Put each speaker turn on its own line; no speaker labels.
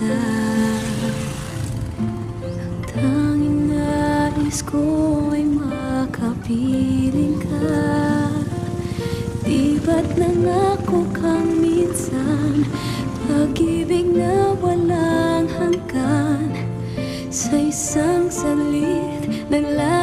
nag-iisa Ang tanging nais ko ay makapiling ka. Di ba't nangako kang minsan Pag-ibig na walang hanggan. Sa isang salit Naglalakad